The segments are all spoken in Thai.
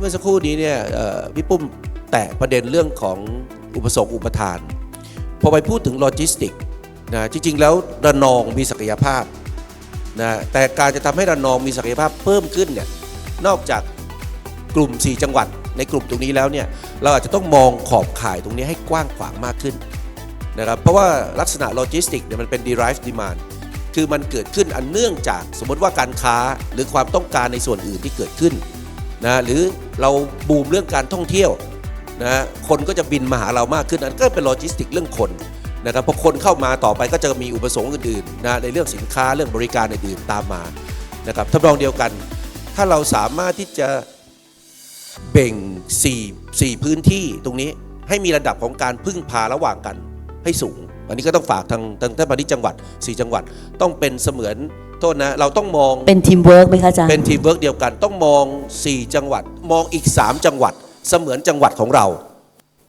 เมื่อสักครู่นี้เนี่ยพี่ปุ้มแตะประเด็นเรื่องของอุปสงค์อุปทาน พอไปพูดถึงโลจิสติกนะจริง ๆ แล้วระนองมีศักยภาพนะแต่การจะทำให้ระนองมีศักยภาพเพิ่มขึ้นเนี่ยนอกจากกลุ่ม 4 จังหวัด ในกลุ่มตรงนี้แล้วเนี่ยเราอาจจะต้องมองขอบข่ายตรงนี้ให้กว้างขวางมากขึ้นนะครับเพราะว่าลักษณะโลจิสติกเนี่ยมันเป็น derived demand คือมันเกิดขึ้นอันเนื่องจากสมมติว่าการค้าหรือความต้องการในส่วนอื่นที่เกิดขึ้น นะหรือเราบูมเรื่องการท่องเที่ยวนะคนก็จะบินมาหาเรามากขึ้นอันก็เป็นโลจิสติกเรื่องคนนะครับพอคนเข้ามาต่อไปก็จะมีอุปสงค์อื่นๆนะในเรื่องสินค้าเรื่องบริการอื่นๆตามมานะครับทำนองเดียวกัน ถ้าเราสามารถที่จะเบ่ง4 4พื้นที่ตรงนี้ให้มีระดับของการพึ่งพาระหว่างกันให้สูง อันนี้ก็ต้องฝากทางทางท่านพาณิชย์จังหวัด 4 จังหวัดต้องเป็นเสมือน โทษนะเราต้องมองเป็นทีมเวิร์กไหมคะอาจารย์เป็นทีมเวิร์กเดียวกัน ต้องมอง 4 จังหวัด มองอีก 3 จังหวัดเสมือนจังหวัดของเรา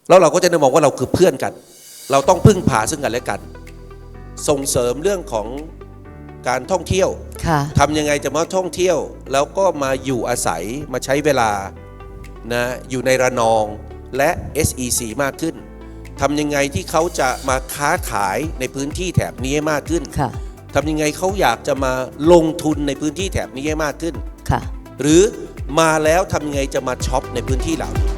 แล้วเราก็จะได้มองว่าเราคือเพื่อนกัน เราต้องพึ่งพาซึ่งกันและกัน ส่งเสริมเรื่องของการท่องเที่ยวค่ะ ทำยังไงจะมาท่องเที่ยว แล้วก็มาอยู่อาศัยมาใช้เวลานะอยู่ในระนองและ SEC มากขึ้นทำยังไงที่เขาจะมาค้าขายในพื้นที่แถบนี้ให้มากขึ้น ค่ะ ทำยังไงเขาอยากจะมาลงทุนในพื้นที่แถบนี้ให้มากขึ้น ค่ะ หรือมาแล้วทำยังไงจะมาช็อปในพื้นที่เหล่านี้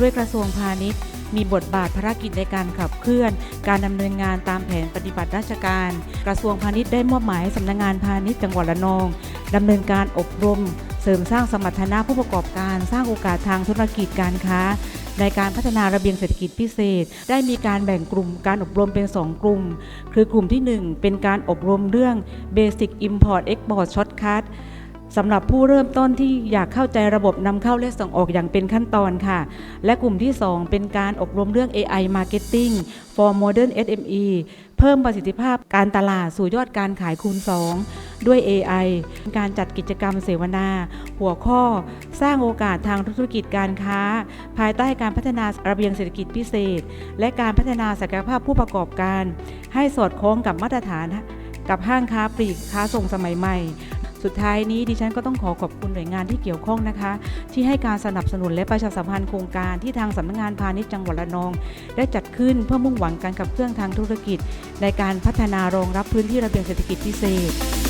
ด้วยกระทรวงพาณิชย์ มีบทบาทภารกิจในการขับเคลื่อน การดำเนินงานตามแผนปฏิบัติราชการ กระทรวงพาณิชย์ได้มอบหมายให้สำนักงานพาณิชย์จังหวัดระนองดำเนินการอบรม เสริมสร้างสมรรถนะผู้ประกอบการ สร้างโอกาสทางธุรกิจการค้าในการพัฒนาระเบียงเศรษฐกิจพิเศษ ได้มีการแบ่งกลุ่มการอบรมเป็น 2 กลุ่ม คือกลุ่มที่ 1 เป็นการอบรมเรื่อง Basic Import Export Shortcut สำหรับผู้เริ่มต้นที่อยากเข้าใจระบบนำเข้าและส่งออกอย่างเป็นขั้นตอนค่ะ และกลุ่มที่ 2 เป็นการอบรมเรื่อง AI Marketing for Modern SME เพิ่มประสิทธิภาพการตลาดสู่ยอดการขายคูณ 2 ด้วย AI การจัดกิจกรรมเสวนา หัวข้อ สร้างโอกาสทางธุรกิจการค้า ภายใต้การพัฒนาระเบียงเศรษฐกิจพิเศษ และการพัฒนาศักยภาพผู้ประกอบการ ให้สอดคล้องกับมาตรฐานกับห้างค้าปลีกค้าส่งสมัยใหม่ สุดท้ายนี้ดิฉันก็ต้องขอขอบคุณหน่วยงานที่เกี่ยวข้องนะคะ ที่ให้การสนับสนุนและประชาสัมพันธ์โครงการที่ทางสำนักงานพาณิชย์จังหวัดระนอง ได้จัดขึ้นเพื่อมุ่งหวังการขับเคลื่อนทางธุรกิจ ในการพัฒนารองรับพื้นที่ระเบียงเศรษฐกิจพิเศษ